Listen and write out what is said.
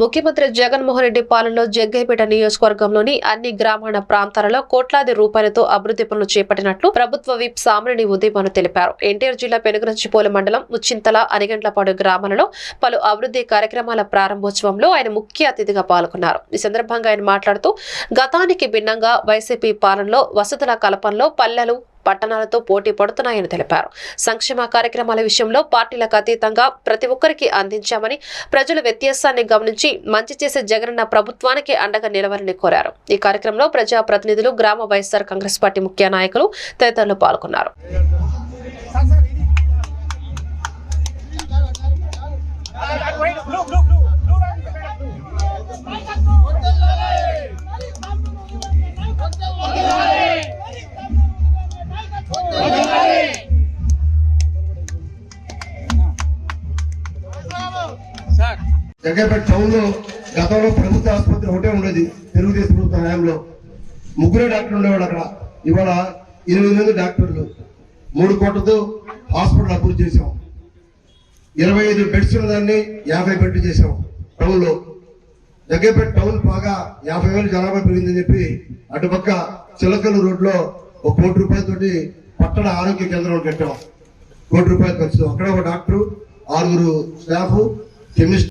ముఖ్యమంత్రి జగన్మోహన్ రెడ్డి పాలనలో జగ్గైపేట నియోజకవర్గంలోని అన్ని గ్రామీణ ప్రాంతాలలో కోట్లాది రూపాయలతో అభివృద్ధి పనులు చేపట్టినట్లు ప్రభుత్వ విప్ సామినేని ఉదయభాను తెలిపారు. ఎన్టీఆర్ జిల్లా పెనుగరంచిపోలు మండలం ముచ్చింతల అనిగండ్లపాడు గ్రామాలలో పలు అభివృద్ధి కార్యక్రమాల ప్రారంభోత్సవంలో ఆయన ముఖ్య అతిథిగా పాల్గొన్నారు. ఈ సందర్భంగా ఆయన మాట్లాడుతూ గతానికి భిన్నంగా వైసీపీ పాలనలో వసతుల కల్పనలో పల్లెలు పట్టణాలతో పోటీ పడుతున్నాయని తెలిపారు. సంక్షేమ కార్యక్రమాల విషయంలో పార్టీలకు అతీతంగా ప్రతి ఒక్కరికి అందించామని ప్రజల వ్యత్యాసాన్ని గమనించి మంచి చేసే జగనన్న ప్రభుత్వానికి అండగా నిలవాలని కోరారు. ఈ కార్యక్రమంలో ప్రజా ప్రతినిధులు గ్రామ వైఎస్ఆర్ కాంగ్రెస్ పార్టీ ముఖ్య నాయకులు తదితరులు పాల్గొన్నారు. జగ్గపేట టౌన్లో గతంలో ప్రభుత్వ ఆసుపత్రి ఒకటే ఉండేది తెలుగుదేశం ప్రభుత్వ హయాంలో. ముగ్గురే డాక్టర్లు ఉండేవాడు అక్కడ. ఇవాళ ఎనిమిది మంది డాక్టర్లు. మూడు కోట్లతో హాస్పిటల్ అభివృద్ధి చేశాం. ఇరవై ఐదు బెడ్స్ ఉన్నదాన్ని యాభై బెడ్లు చేశాం టౌన్లో. జగ్గపేట టౌన్ బాగా యాభై వేలు జనాభా పెరిగిందని చెప్పి అటుపక్క చిలకలు రోడ్లో ఒక కోటి రూపాయలతోటి పట్టణ ఆరోగ్య కేంద్రం కట్టాం. కోటి రూపాయలు ఖర్చు. అక్కడ ఒక డాక్టర్ ఆరుగురు స్టాఫ్ కెమిస్ట్